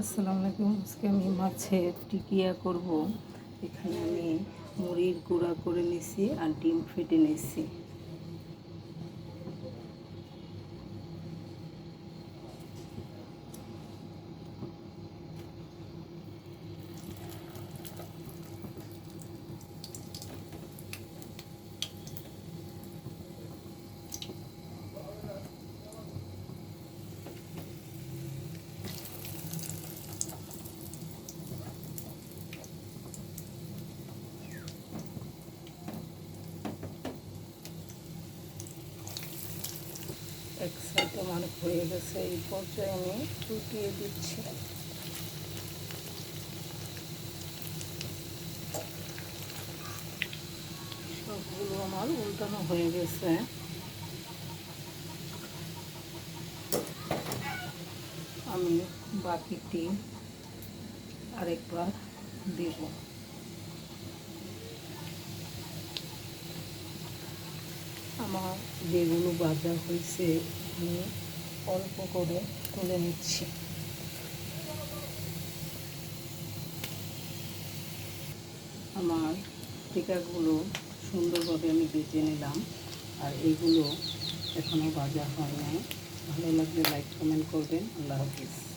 আসসালামু আলাইকুম। আজকে আমি মাছের টিকিয়া করব। এখানে আমি মুড়ির গুঁড়া করে নিছি আর ডিম ফেটে নিছি। এক সাইড আমার হয়ে গেছে এই পর্যায়ে আমি ফুটিয়ে দিচ্ছি সবগুলো আমার উল্টানো হয়ে গেছে আমি বাকিটি আরেকবার দেব আমার যেগুলো ভাজা হয়েছে, আমি অল্প করে তুলে নিচ্ছি। আমার টিকাগুলো সুন্দরভাবে আমি বেজে নিলাম, আর এগুলো এখনও ভাজা হয় নাই। ভালো লাগলে লাইক কমেন্ট করবেন। আল্লাহ হাফিজ।